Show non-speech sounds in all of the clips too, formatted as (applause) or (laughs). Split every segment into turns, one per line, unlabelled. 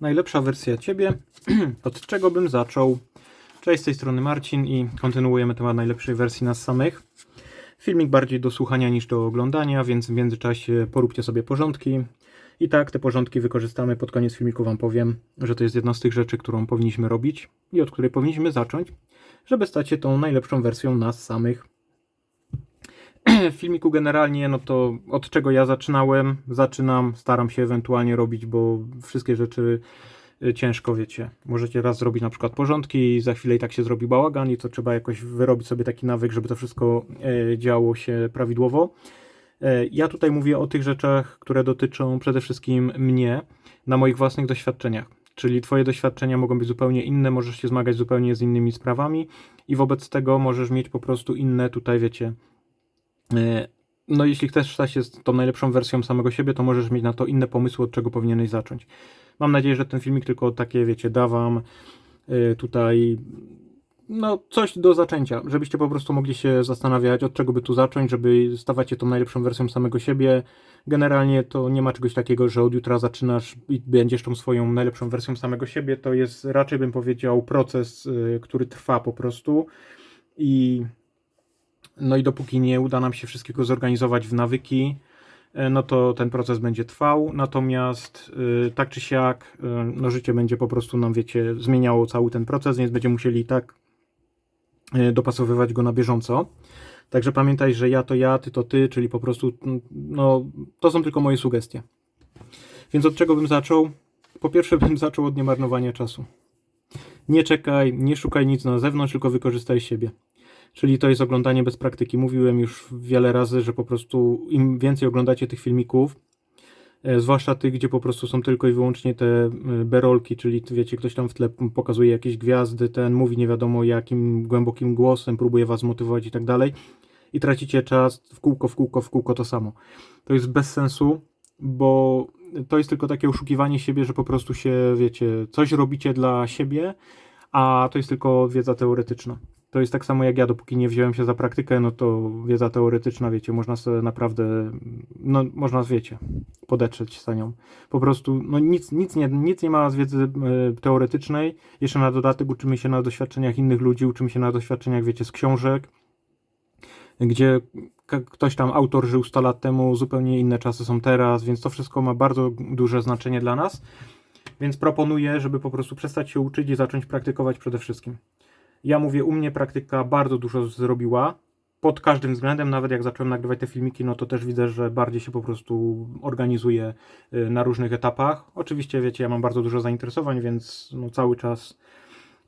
Najlepsza wersja ciebie. (clears throat) Od czego bym zaczął? Cześć, z tej strony Marcin i kontynuujemy temat najlepszej wersji nas samych. Filmik bardziej do słuchania niż do oglądania, więc w międzyczasie poróbcie sobie porządki. I tak te porządki wykorzystamy. Pod koniec filmiku Wam powiem, że to jest jedna z tych rzeczy, którą powinniśmy robić i od której powinniśmy zacząć, żeby stać się tą najlepszą wersją nas samych. (clears throat) W filmiku generalnie, no to od czego ja zaczynałem, zaczynam, staram się ewentualnie robić, bo wszystkie rzeczy y, ciężko, wiecie. Możecie raz zrobić na przykład porządki i za chwilę i tak się zrobi bałagan i to trzeba jakoś wyrobić sobie taki nawyk, żeby to wszystko e, działo się prawidłowo. E, Ja tutaj mówię o tych rzeczach, które dotyczą przede wszystkim mnie, na moich własnych doświadczeniach. Czyli Twoje doświadczenia mogą być zupełnie inne, możesz się zmagać zupełnie z innymi sprawami i wobec tego możesz mieć po prostu inne tutaj, wiecie, No, jeśli chcesz stać się tą najlepszą wersją samego siebie, to możesz mieć na to inne pomysły, od czego powinieneś zacząć. Mam nadzieję, że ten filmik tylko takie, wiecie, da wam e, tutaj no, coś do zaczęcia, żebyście po prostu mogli się zastanawiać, od czego by tu zacząć, żeby stawać się tą najlepszą wersją samego siebie. Generalnie to nie ma czegoś takiego, że od jutra zaczynasz i będziesz tą swoją najlepszą wersją samego siebie. To jest raczej, bym powiedział, proces, y, który trwa po prostu i no i dopóki nie uda nam się wszystkiego zorganizować w nawyki, e, no to ten proces będzie trwał. Natomiast y, tak czy siak, y, no życie będzie po prostu nam, wiecie, zmieniało cały ten proces, więc będziemy musieli tak dopasowywać go na bieżąco. Także pamiętaj, że ja to ja, ty to ty, czyli po prostu, mm, no, to są tylko moje sugestie. Więc od czego bym zaczął? Po pierwsze, bym zaczął od niemarnowania czasu. Nie czekaj, nie szukaj nic na zewnątrz, tylko wykorzystaj siebie. Czyli to jest oglądanie bez praktyki. Mówiłem już wiele razy, że po prostu im więcej oglądacie tych filmików, e, zwłaszcza tych, gdzie po prostu są tylko i wyłącznie te e, berolki, czyli wiecie, ktoś tam w tle pokazuje jakieś gwiazdy, ten mówi nie wiadomo jakim głębokim głosem, próbuje was motywować i tak dalej i tracicie czas w kółko, w kółko, w kółko to samo. To jest bez sensu, bo to jest tylko takie oszukiwanie siebie, że po prostu się, wiecie, coś robicie dla siebie, a to jest tylko wiedza teoretyczna. To jest tak samo jak ja, dopóki nie wziąłem się za praktykę, no to wiedza teoretyczna, wiecie, można sobie naprawdę, no można, wiecie, podetrzeć za nią. Po prostu, no nic, nic, nie, nic nie ma z wiedzy e, teoretycznej. Jeszcze na dodatek uczymy się na doświadczeniach innych ludzi, uczymy się na doświadczeniach, wiecie, z książek, gdzie ktoś tam, autor żył 100 lat temu, zupełnie inne czasy są teraz, więc to wszystko ma bardzo duże znaczenie dla nas. Więc proponuję, żeby po prostu przestać się uczyć i zacząć praktykować przede wszystkim. Ja mówię, u mnie praktyka bardzo dużo zrobiła. Pod każdym względem, nawet jak zacząłem nagrywać te filmiki, no to też widzę, że bardziej się po prostu organizuję y, na różnych etapach. Oczywiście, wiecie, ja mam bardzo dużo zainteresowań, więc no cały czas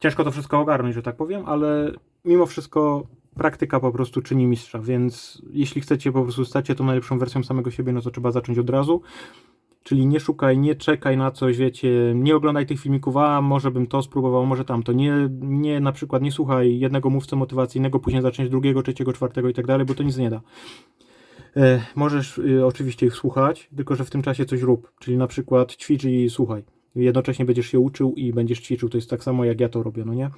ciężko to wszystko ogarnąć, że tak powiem, ale mimo wszystko praktyka po prostu czyni mistrza, więc jeśli chcecie po prostu stać się tą najlepszą wersją samego siebie, no to trzeba zacząć od razu. Czyli nie szukaj, nie czekaj na coś, wiecie, nie oglądaj tych filmików, a może bym to spróbował, może tamto. Nie, nie na przykład nie słuchaj jednego mówcy motywacyjnego, później zaczniesz drugiego, trzeciego, czwartego i tak dalej, bo to nic nie da. E, możesz y, oczywiście ich słuchać, tylko że w tym czasie coś rób, czyli na przykład ćwicz i słuchaj. Jednocześnie będziesz się uczył i będziesz ćwiczył, to jest tak samo jak ja to robię, no nie?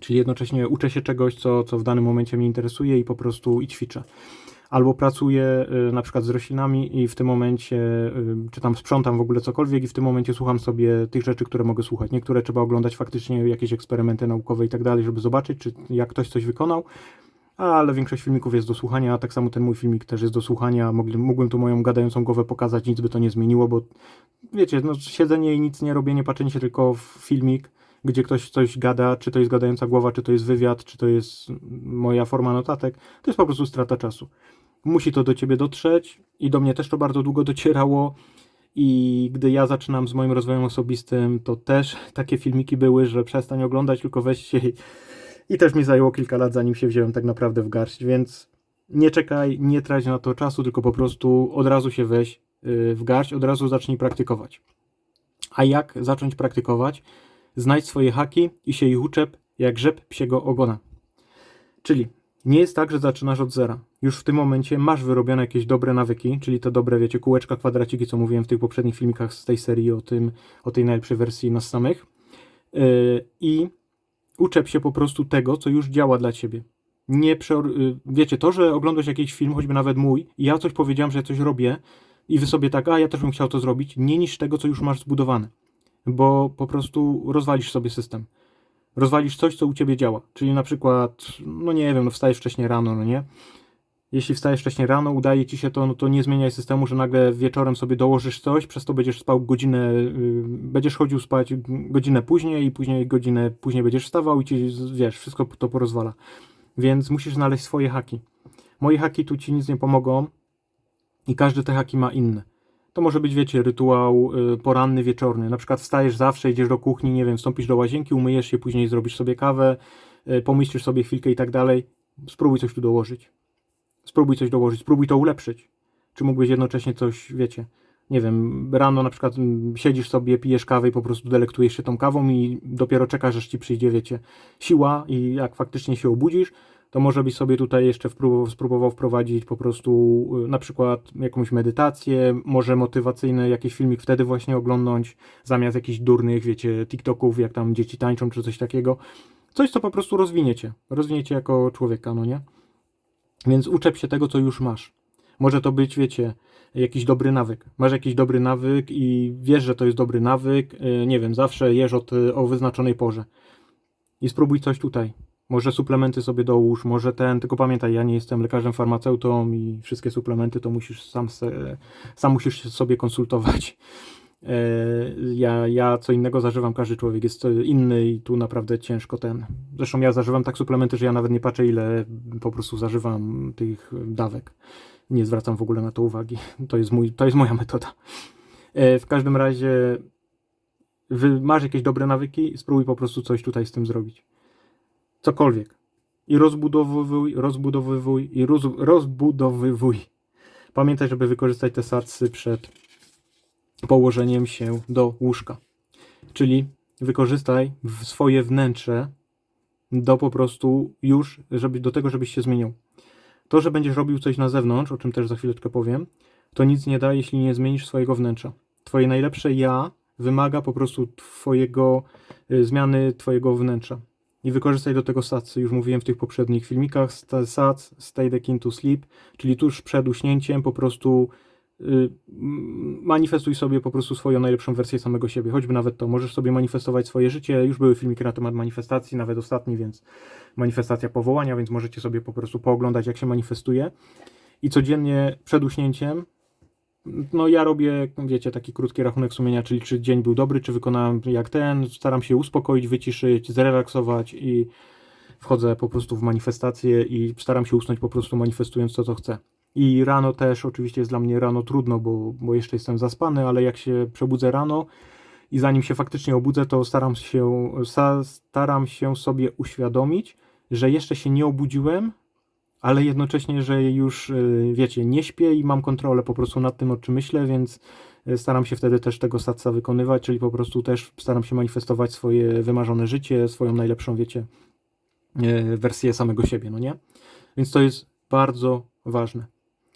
Czyli jednocześnie uczę się czegoś, co, co w danym momencie mnie interesuje i po prostu i ćwiczę albo pracuję y, na przykład z roślinami i w tym momencie, y, czy tam sprzątam w ogóle cokolwiek i w tym momencie słucham sobie tych rzeczy, które mogę słuchać. Niektóre trzeba oglądać faktycznie, jakieś eksperymenty naukowe i tak dalej, żeby zobaczyć, czy jak ktoś coś wykonał, ale większość filmików jest do słuchania, a tak samo ten mój filmik też jest do słuchania. Mógłbym tu moją gadającą głowę pokazać, nic by to nie zmieniło, bo wiecie, no, siedzenie i nic nie robienie, patrzenie się tylko w filmik, gdzie ktoś coś gada, czy to jest gadająca głowa, czy to jest wywiad, czy to jest moja forma notatek, to jest po prostu strata czasu musi to do ciebie dotrzeć i do mnie też to bardzo długo docierało. I gdy ja zaczynam z moim rozwojem osobistym, to też (laughs) takie filmiki były, że przestań oglądać, tylko weź się. I, i też mi zajęło kilka lat, zanim się wziąłem tak naprawdę w garść, więc nie czekaj, nie trać na to czasu, tylko po prostu od razu się weź yy, w garść, od razu zacznij praktykować. A jak zacząć praktykować? Znajdź swoje haki i się ich uczep jak rzep psiego ogona. Czyli nie jest tak, że zaczynasz od zera. Już w tym momencie masz wyrobione jakieś dobre nawyki, czyli te dobre, wiecie, kółeczka, kwadraciki, co mówiłem w tych poprzednich filmikach z tej serii o tym, o tej najlepszej wersji nas samych. Yy, I uczep się po prostu tego, co już działa dla ciebie. Nie yy, wiecie, to, że oglądasz jakiś film, choćby nawet mój, i ja coś powiedziałem, że coś robię, i wy sobie tak, a ja też bym chciał to zrobić, nie niż tego, co już masz zbudowane. bo po prostu rozwalisz sobie system. Rozwalisz coś, co u ciebie działa. Czyli na przykład, no nie wiem, no wstajesz wcześniej rano, no nie? Jeśli wstajesz wcześniej rano, udaje ci się to, no to nie zmieniaj systemu, że nagle wieczorem sobie dołożysz coś, przez to będziesz spał godzinę, yy, będziesz chodził spać godzinę później i później godzinę później będziesz wstawał i ci, wiesz, wszystko to porozwala. Więc musisz znaleźć swoje haki. Moje haki tu ci nic nie pomogą i każdy te haki ma inne. To może być, wiecie, rytuał y, poranny, wieczorny. Na przykład wstajesz zawsze, idziesz do kuchni, nie wiem, wstąpisz do łazienki, umyjesz się, później zrobisz sobie kawę, y, pomyślisz sobie chwilkę i tak dalej. Spróbuj coś tu dołożyć. Spróbuj coś dołożyć, spróbuj to ulepszyć. Czy mógłbyś jednocześnie coś, wiecie, nie wiem, rano na przykład mm, siedzisz sobie, pijesz kawę i po prostu delektujesz się tą kawą i dopiero czekasz, aż ci przyjdzie, wiecie, siła i jak faktycznie się obudzisz, to może byś sobie tutaj jeszcze wpróbował, spróbował wprowadzić po prostu y, na przykład jakąś medytację, może motywacyjny jakiś filmik wtedy właśnie oglądnąć, zamiast jakichś durnych, wiecie, TikToków, jak tam dzieci tańczą czy coś takiego. Coś, co po prostu rozwiniecie. Rozwiniecie jako człowieka, no nie? Więc uczep się tego, co już masz. Może to być, wiecie, jakiś dobry nawyk. Masz jakiś dobry nawyk i wiesz, że to jest dobry nawyk. y, Nie wiem, zawsze jesz od, o wyznaczonej porze. I spróbuj coś tutaj. Może suplementy sobie dołóż, może ten, tylko pamiętaj, ja nie jestem lekarzem, farmaceutą i wszystkie suplementy to musisz sam, se, sam musisz sobie konsultować. E, Ja, ja co innego zażywam, każdy człowiek jest inny i tu naprawdę ciężko ten. Zresztą ja zażywam tak suplementy, że ja nawet nie patrzę, ile po prostu zażywam tych dawek. Nie zwracam w ogóle na to uwagi. To jest, mój, to jest moja metoda. E, W każdym razie, masz jakieś dobre nawyki, spróbuj po prostu coś tutaj z tym zrobić cokolwiek. I rozbudowywuj, rozbudowywuj i roz, rozbudowywuj. Pamiętaj, żeby wykorzystać te satsy przed położeniem się do łóżka. Czyli wykorzystaj swoje wnętrze do po prostu już, żeby, do tego, żebyś się zmienił. To, że będziesz robił coś na zewnątrz, o czym też za chwileczkę powiem, to nic nie da, jeśli nie zmienisz swojego wnętrza. Twoje najlepsze ja wymaga po prostu twojego, y, zmiany twojego wnętrza i wykorzystaj do tego SATS. Już mówiłem w tych poprzednich filmikach. SATS, Stay the King to Sleep, czyli tuż przed uśnięciem po prostu y, manifestuj sobie po prostu swoją najlepszą wersję samego siebie. Choćby nawet to. Możesz sobie manifestować swoje życie. Już były filmiki na temat manifestacji, nawet ostatni, więc manifestacja powołania, więc możecie sobie po prostu pooglądać, jak się manifestuje. I codziennie przed uśnięciem no ja robię, wiecie, taki krótki rachunek sumienia, czyli czy dzień był dobry, czy wykonałem jak ten, staram się uspokoić, wyciszyć, zrelaksować i wchodzę po prostu w manifestację i staram się usnąć po prostu manifestując to, co chcę. I rano też oczywiście jest dla mnie rano trudno, bo, bo jeszcze jestem zaspany, ale jak się przebudzę rano i zanim się faktycznie obudzę, to staram się, staram się sobie uświadomić, że jeszcze się nie obudziłem, ale jednocześnie, że już y, wiecie, nie śpię i mam kontrolę po prostu nad tym, o czym myślę, więc y, staram się wtedy też tego satsa wykonywać, czyli po prostu też staram się manifestować swoje wymarzone życie, swoją najlepszą, wiecie, y, wersję samego siebie, no nie? Więc to jest bardzo ważne.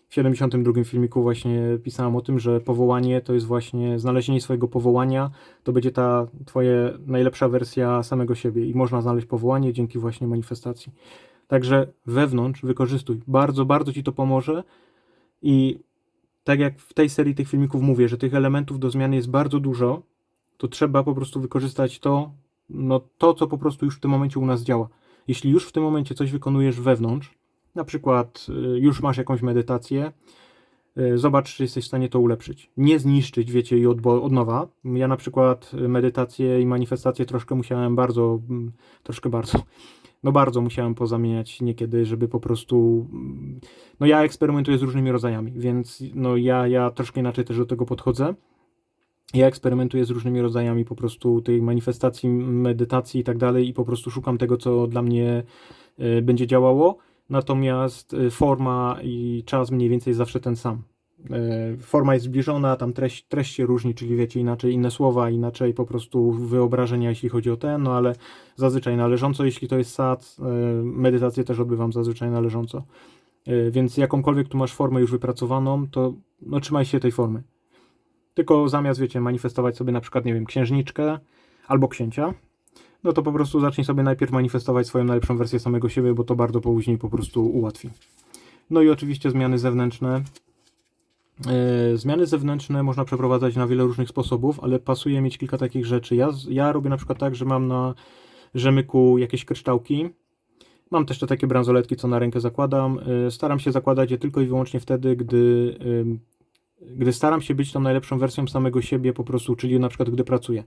W 72 filmiku właśnie pisałem o tym, że powołanie to jest właśnie znalezienie swojego powołania, to będzie ta twoja najlepsza wersja samego siebie i można znaleźć powołanie dzięki właśnie manifestacji. Także wewnątrz wykorzystuj. Bardzo, bardzo ci to pomoże. I tak jak w tej serii tych filmików mówię, że tych elementów do zmiany jest bardzo dużo, to trzeba po prostu wykorzystać to, no to, co po prostu już w tym momencie u nas działa. Jeśli już w tym momencie coś wykonujesz wewnątrz, na przykład y, już masz jakąś medytację, y, zobacz, czy jesteś w stanie to ulepszyć. Nie zniszczyć, wiecie, i od, od nowa. Ja na przykład y, medytację i manifestację troszkę musiałem bardzo, mm, troszkę bardzo, no bardzo musiałem pozamieniać niekiedy, żeby po prostu. mm, No ja eksperymentuję z różnymi rodzajami, więc no ja, ja troszkę inaczej też do tego podchodzę. Ja eksperymentuję z różnymi rodzajami po prostu tej manifestacji, medytacji i tak dalej, i po prostu szukam tego, co dla mnie y, będzie działało. Natomiast y, forma i czas mniej więcej zawsze ten sam. Y, Forma jest zbliżona, tam treść, treść się różni, czyli wiecie, inaczej inne słowa, inaczej po prostu wyobrażenia, jeśli chodzi o ten, no ale zazwyczaj należąco, jeśli to jest sad, y, medytację też odbywam zazwyczaj należąco. Y, Więc jakąkolwiek tu masz formę już wypracowaną, to no, trzymaj się tej formy. Tylko zamiast, wiecie, manifestować sobie na przykład, nie wiem, księżniczkę albo księcia, no to po prostu zacznij sobie najpierw manifestować swoją najlepszą wersję samego siebie, bo to bardzo później po prostu ułatwi. No i oczywiście zmiany zewnętrzne. E, Zmiany zewnętrzne można przeprowadzać na wiele różnych sposobów, ale pasuje mieć kilka takich rzeczy. Ja, ja robię na przykład tak, że mam na rzemyku jakieś kryształki. Mam też te takie bransoletki, co na rękę zakładam. E, Staram się zakładać je tylko i wyłącznie wtedy, gdy, gdy staram się być tą najlepszą wersją samego siebie po prostu, czyli na przykład gdy pracuję.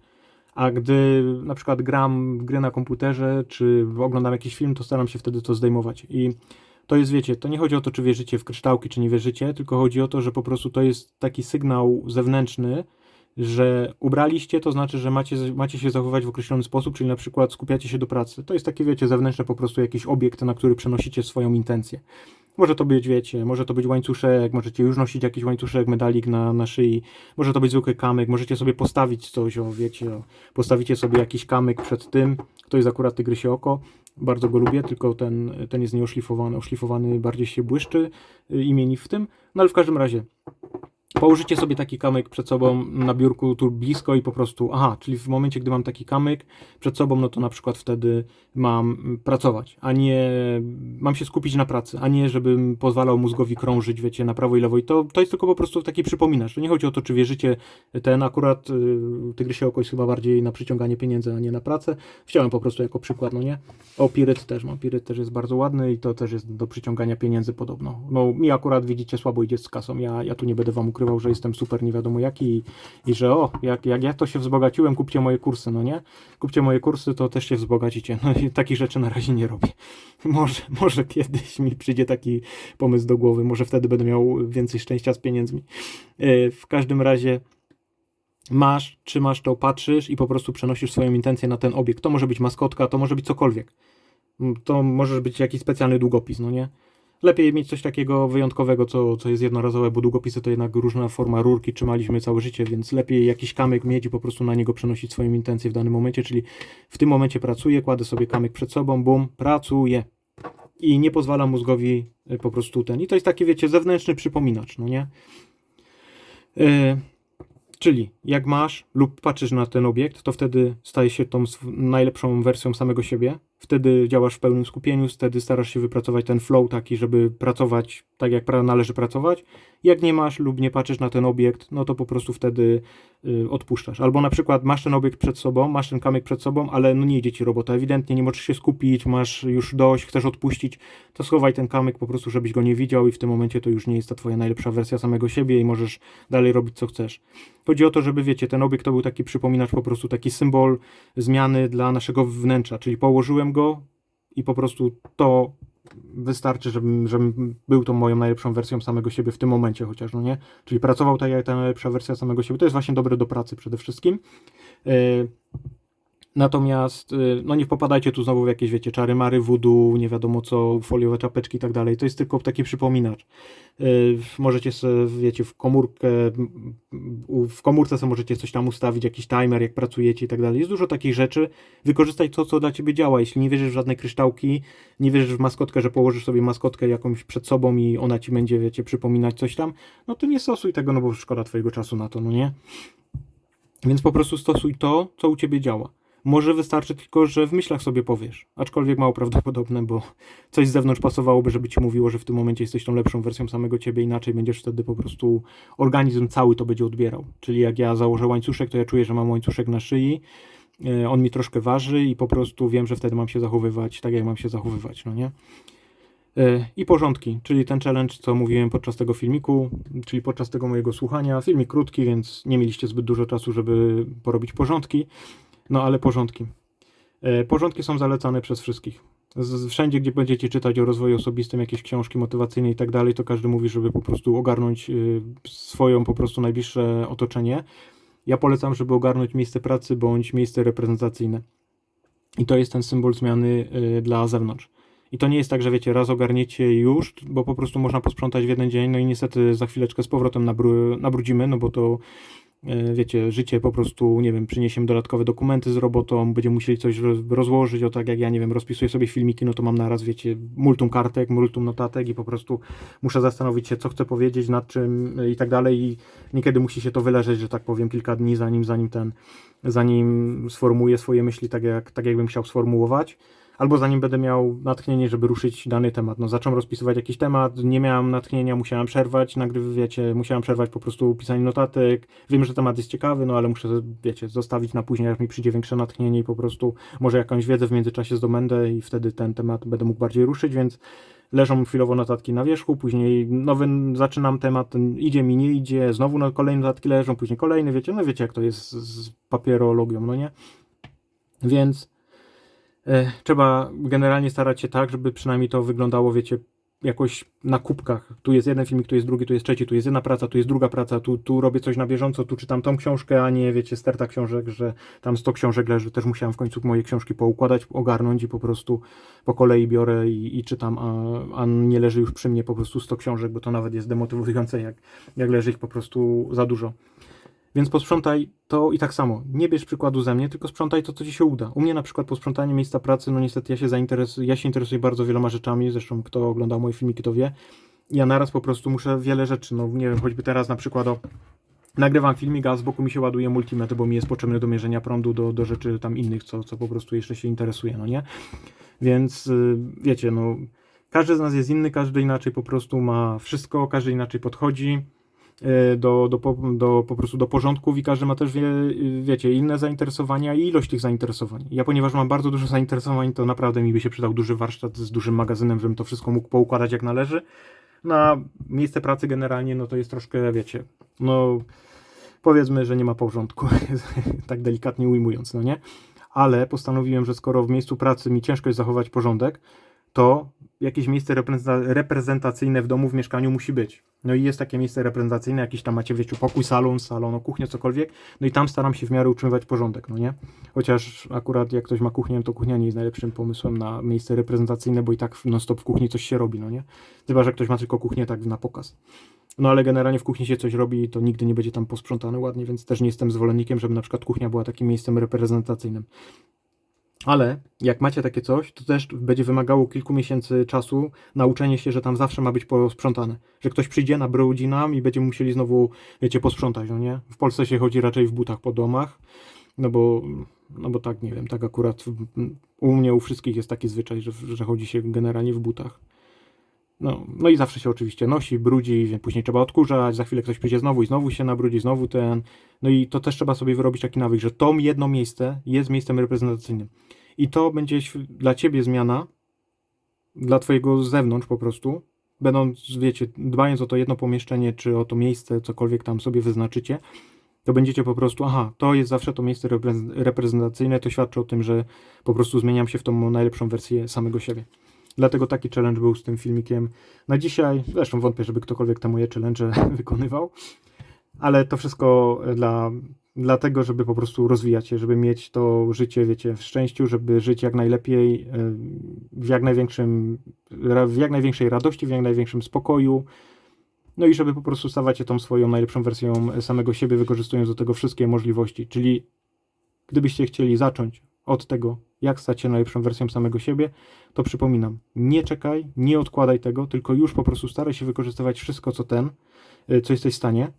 A gdy na przykład gram w gry na komputerze, czy oglądam jakiś film, to staram się wtedy to zdejmować. I to jest, wiecie, to nie chodzi o to, czy wierzycie w kryształki, czy nie wierzycie, tylko chodzi o to, że po prostu to jest taki sygnał zewnętrzny, że ubraliście, to znaczy, że macie, macie się zachowywać w określony sposób, czyli na przykład skupiacie się do pracy. To jest takie, wiecie, zewnętrzne po prostu jakiś obiekt, na który przenosicie swoją intencję. Może to być, wiecie, może to być łańcuszek, możecie już nosić jakiś łańcuszek, medalik na, na szyi, może to być zwykły kamyk, możecie sobie postawić coś, o wiecie, o, postawicie sobie jakiś kamyk przed tym, to jest akurat tygrysie oko, bardzo go lubię, tylko ten, ten jest nieoszlifowany, oszlifowany bardziej się błyszczy y, i mieni w tym, no ale w każdym razie Położycie sobie taki kamyk przed sobą na biurku tu blisko i po prostu, aha, czyli w momencie, gdy mam taki kamyk przed sobą, no to na przykład wtedy mam pracować, a nie mam się skupić na pracy, a nie żebym pozwalał mózgowi krążyć, wiecie, na prawo i lewo. I to, to jest tylko po prostu taki przypominacz. To nie chodzi o to, czy wierzycie ten akurat y, Tygrysie Oko jest chyba bardziej na przyciąganie pieniędzy, a nie na pracę. Chciałem po prostu jako przykład, no nie? O, Piryt też mam. Piryt też jest bardzo ładny i to też jest do przyciągania pieniędzy podobno. No mi akurat widzicie słabo idzie z kasą. Ja, ja tu nie będę wam ukrywał, że jestem super nie wiadomo jaki i, i że o, jak, jak ja to się wzbogaciłem, kupcie moje kursy, no nie? Kupcie moje kursy, to też się wzbogacicie. No i takich rzeczy na razie nie robię. (laughs) Może, może kiedyś mi przyjdzie taki pomysł do głowy, może wtedy będę miał więcej szczęścia z pieniędzmi. Yy, W każdym razie masz, trzymasz to, patrzysz i po prostu przenosisz swoją intencję na ten obiekt. To może być maskotka, to może być cokolwiek. To może być jakiś specjalny długopis, no nie? Lepiej mieć coś takiego wyjątkowego, co, co jest jednorazowe, bo długopisy to jednak różna forma rurki, trzymaliśmy całe życie, więc lepiej jakiś kamyk mieć i po prostu na niego przenosić swoją intencję w danym momencie, czyli w tym momencie pracuję, kładę sobie kamyk przed sobą, bum, pracuję. I nie pozwala mózgowi y, po prostu ten. I to jest taki, wiecie, zewnętrzny przypominacz, no nie? Yy, Czyli jak masz lub patrzysz na ten obiekt, to wtedy stajesz się tą najlepszą wersją samego siebie. Wtedy działasz w pełnym skupieniu, wtedy starasz się wypracować ten flow taki, żeby pracować tak, jak należy pracować. Jak nie masz lub nie patrzysz na ten obiekt, no to po prostu wtedy y, odpuszczasz. Albo na przykład masz ten obiekt przed sobą, masz ten kamyk przed sobą, ale no nie idzie ci robota. Ewidentnie nie możesz się skupić, masz już dość, chcesz odpuścić, to schowaj ten kamyk po prostu, żebyś go nie widział i w tym momencie to już nie jest ta twoja najlepsza wersja samego siebie i możesz dalej robić co chcesz. Chodzi o to, żeby wiecie, ten obiekt to był taki przypominacz, po prostu taki symbol zmiany dla naszego wnętrza, czyli położyłem go i po prostu to wystarczy, żebym, żebym był tą moją najlepszą wersją samego siebie w tym momencie chociaż, no nie? Czyli pracował jak ta najlepsza wersja samego siebie. To jest właśnie dobre do pracy przede wszystkim. Yy, Natomiast, y, no nie popadajcie tu znowu w jakieś, wiecie, czary mary, voodoo, nie wiadomo co, foliowe czapeczki i tak dalej. To jest tylko taki przypominacz. Y, Możecie sobie, wiecie, w komórkę, w komórce sobie możecie coś tam ustawić, jakiś timer, jak pracujecie i tak dalej. Jest dużo takich rzeczy. Wykorzystaj to, co dla ciebie działa. Jeśli nie wierzysz w żadne kryształki, nie wierzysz w maskotkę, że położysz sobie maskotkę jakąś przed sobą i ona ci będzie, wiecie, przypominać coś tam, no to nie stosuj tego, no bo szkoda twojego czasu na to, no nie? Więc po prostu stosuj to, co u ciebie działa. Może wystarczy tylko, że w myślach sobie powiesz, aczkolwiek mało prawdopodobne, bo coś z zewnątrz pasowałoby, żeby ci mówiło, że w tym momencie jesteś tą lepszą wersją samego ciebie, inaczej będziesz wtedy po prostu organizm cały to będzie odbierał. Czyli jak ja założę łańcuszek, to ja czuję, że mam łańcuszek na szyi, e, on mi troszkę waży i po prostu wiem, że wtedy mam się zachowywać tak, jak mam się zachowywać, no nie? E, I porządki, czyli ten challenge, co mówiłem podczas tego filmiku, czyli podczas tego mojego słuchania. Filmik krótki, więc nie mieliście zbyt dużo czasu, żeby porobić porządki. No ale porządki. E, Porządki są zalecane przez wszystkich. Wszędzie, gdzie będziecie czytać o rozwoju osobistym, jakieś książki motywacyjne i tak dalej, to każdy mówi, żeby po prostu ogarnąć y, swoją po prostu najbliższe otoczenie. Ja polecam, żeby ogarnąć miejsce pracy bądź miejsce reprezentacyjne. I to jest ten symbol zmiany y, dla zewnątrz. I to nie jest tak, że wiecie, raz ogarniecie już, bo po prostu można posprzątać w jeden dzień, no i niestety za chwileczkę z powrotem nabru, nabrudzimy, no bo to wiecie, życie po prostu, nie wiem, przyniesiemy dodatkowe dokumenty z robotą, będziemy musieli coś roz- rozłożyć, o tak jak ja, nie wiem, rozpisuję sobie filmiki, no to mam naraz, wiecie, multum kartek, multum notatek i po prostu muszę zastanowić się, co chcę powiedzieć, nad czym e, i tak dalej i niekiedy musi się to wyleżeć, że tak powiem, kilka dni zanim, zanim ten, zanim sformułuję swoje myśli tak, jak, tak jakbym chciał sformułować. Albo zanim będę miał natchnienie, żeby ruszyć dany temat. No, zacząłem rozpisywać jakiś temat, nie miałem natchnienia, musiałem przerwać, nagrywy, wiecie, musiałem przerwać po prostu pisanie notatek. Wiem, że temat jest ciekawy, no ale muszę, wiecie, zostawić na później, jak mi przyjdzie większe natchnienie i po prostu może jakąś wiedzę w międzyczasie zdobędę i wtedy ten temat będę mógł bardziej ruszyć, więc leżą chwilowo notatki na wierzchu, później nowy zaczynam temat, idzie mi, nie idzie, znowu na kolejne notatki leżą, później kolejny, wiecie, no wiecie jak to jest z papierologią, no nie? Więc trzeba generalnie starać się tak, żeby przynajmniej to wyglądało, wiecie, jakoś na kubkach. Tu jest jeden filmik, tu jest drugi, tu jest trzeci, tu jest jedna praca, tu jest druga praca, tu, tu robię coś na bieżąco, tu czytam tą książkę, a nie, wiecie, sterta książek, że tam 100 książek leży. Też musiałem w końcu moje książki poukładać, ogarnąć i po prostu po kolei biorę i, i czytam, a, a nie leży już przy mnie po prostu 100 książek, bo to nawet jest demotywujące, jak, jak leży ich po prostu za dużo. Więc posprzątaj to i tak samo. Nie bierz przykładu ze mnie, tylko sprzątaj to, co ci się uda. U mnie na przykład posprzątanie miejsca pracy, no niestety ja się zainteresuję, ja się interesuję bardzo wieloma rzeczami, zresztą kto oglądał moje filmiki, to wie. Ja naraz po prostu muszę wiele rzeczy, no nie wiem, choćby teraz na przykład o nagrywam filmik, a z boku mi się ładuje multimetr, bo mi jest potrzebny do mierzenia prądu, do, do rzeczy tam innych, co, co po prostu jeszcze się interesuje, no nie? Więc yy, wiecie, no każdy z nas jest inny, każdy inaczej po prostu ma wszystko, każdy inaczej podchodzi do, do, po- do, po prostu do porządków i każdy ma też, wie, wiecie, inne zainteresowania i ilość tych zainteresowań. Ja, ponieważ mam bardzo dużo zainteresowań, to naprawdę mi by się przydał duży warsztat z dużym magazynem, żebym to wszystko mógł poukładać jak należy. Na miejsce pracy generalnie, no to jest troszkę, wiecie, no powiedzmy, że nie ma porządku, (laughs) tak delikatnie ujmując, no nie? Ale postanowiłem, że skoro w miejscu pracy mi ciężko jest zachować porządek, to jakieś miejsce reprezenta- reprezentacyjne w domu, w mieszkaniu musi być. No i jest takie miejsce reprezentacyjne, jakiś tam macie, wiecie, pokój, salon, salon, no, kuchnię, cokolwiek. No i tam staram się w miarę utrzymywać porządek, no nie? Chociaż akurat jak ktoś ma kuchnię, to kuchnia nie jest najlepszym pomysłem na miejsce reprezentacyjne, bo i tak non stop w kuchni coś się robi, no nie? Chyba, że ktoś ma tylko kuchnię tak na pokaz. No ale generalnie w kuchni się coś robi, to nigdy nie będzie tam posprzątane ładnie, więc też nie jestem zwolennikiem, żeby na przykład kuchnia była takim miejscem reprezentacyjnym. Ale jak macie takie coś, to też będzie wymagało kilku miesięcy czasu nauczenie się, że tam zawsze ma być posprzątane. Że ktoś przyjdzie, nabrudzi nam i będziemy musieli znowu, wiecie, posprzątać, no nie? W Polsce się chodzi raczej w butach po domach, no bo, no bo tak, nie wiem, tak akurat u mnie, u wszystkich jest taki zwyczaj, że, że chodzi się generalnie w butach. No, no i zawsze się oczywiście nosi, brudzi, później trzeba odkurzać, za chwilę ktoś przyjdzie znowu i znowu się nabrudzi, znowu ten. No i to też trzeba sobie wyrobić taki nawyk, że to jedno miejsce jest miejscem reprezentacyjnym. I to będzie dla ciebie zmiana, dla twojego z zewnątrz po prostu, będąc, wiecie, dbając o to jedno pomieszczenie, czy o to miejsce, cokolwiek tam sobie wyznaczycie, to będziecie po prostu, aha, to jest zawsze to miejsce reprez- reprezentacyjne, to świadczy o tym, że po prostu zmieniam się w tą najlepszą wersję samego siebie. Dlatego taki challenge był z tym filmikiem na dzisiaj. Zresztą wątpię, żeby ktokolwiek te moje challenge (laughs) wykonywał. Ale to wszystko dla, dlatego, żeby po prostu rozwijać się, żeby mieć to życie, wiecie, w szczęściu, żeby żyć jak najlepiej, e, w jak największym, w jak największej radości, w jak największym spokoju. No i żeby po prostu stawać się tą swoją najlepszą wersją samego siebie, wykorzystując do tego wszystkie możliwości. Czyli gdybyście chcieli zacząć od tego, jak stać się najlepszą wersją samego siebie, to przypominam, nie czekaj, nie odkładaj tego, tylko już po prostu staraj się wykorzystywać wszystko, co ten, y, co jesteś w stanie.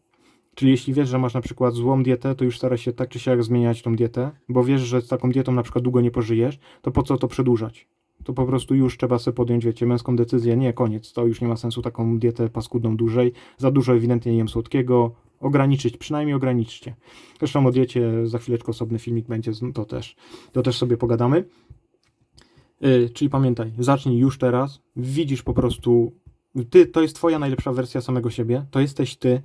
Czyli jeśli wiesz, że masz na przykład złą dietę, to już staraj się tak czy siak zmieniać tą dietę, bo wiesz, że z taką dietą na przykład długo nie pożyjesz, to po co to przedłużać? To po prostu już trzeba sobie podjąć, wiecie, męską decyzję, nie, koniec, to już nie ma sensu taką dietę paskudną dłużej, za dużo ewidentnie nie jem słodkiego, ograniczyć, przynajmniej ograniczcie. Zresztą o diecie za chwileczkę osobny filmik będzie, to też, to też sobie pogadamy. Yy, czyli pamiętaj, zacznij już teraz, widzisz po prostu, ty, to jest twoja najlepsza wersja samego siebie, to jesteś ty,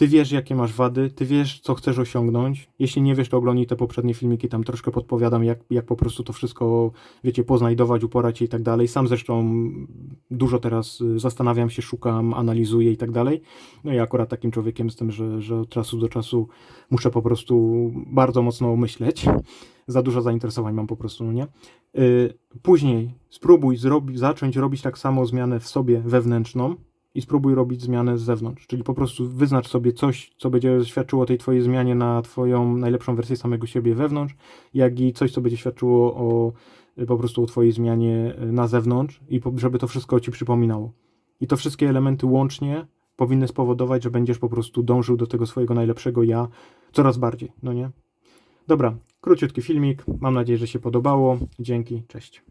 ty wiesz jakie masz wady, ty wiesz co chcesz osiągnąć, jeśli nie wiesz to oglądnij te poprzednie filmiki, tam troszkę podpowiadam jak, jak po prostu to wszystko, wiecie, poznajdować, uporać i tak dalej, sam zresztą dużo teraz y, zastanawiam się, szukam, analizuję i tak dalej, no i akurat takim człowiekiem jestem, że, że od czasu do czasu muszę po prostu bardzo mocno myśleć, za dużo zainteresowań mam po prostu, no nie? Y, Później spróbuj zrobić, zacząć robić tak samo zmianę w sobie wewnętrzną i spróbuj robić zmianę z zewnątrz. Czyli po prostu wyznacz sobie coś, co będzie świadczyło o tej twojej zmianie na twoją najlepszą wersję samego siebie wewnątrz, jak i coś, co będzie świadczyło o y, po prostu o twojej zmianie y, na zewnątrz i po- żeby to wszystko ci przypominało. I to wszystkie elementy łącznie powinny spowodować, że będziesz po prostu dążył do tego swojego najlepszego ja coraz bardziej, no nie? Dobra, króciutki filmik. Mam nadzieję, że się podobało. Dzięki, cześć.